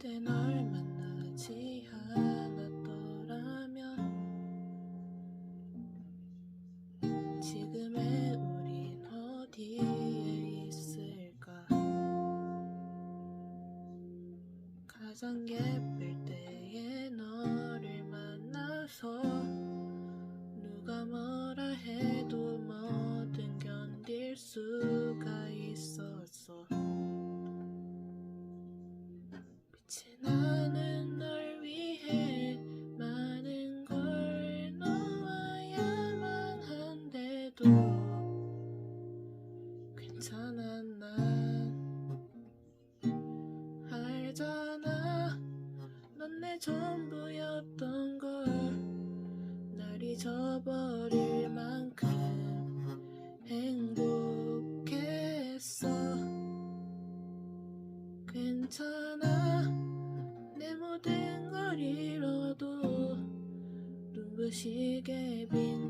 그때 널 만나지 않았더라면 지금의 우린 어디에 있을까? 가장 예쁠 때 빛이 나는 널 위해 많은 걸 놓아야만 한데도 괜찮아 난 알잖아. 넌 내 전부였던 걸날 잊어버릴 만큼 행복했어. 괜찮아 걸 잃어도 눈부시게 빛나는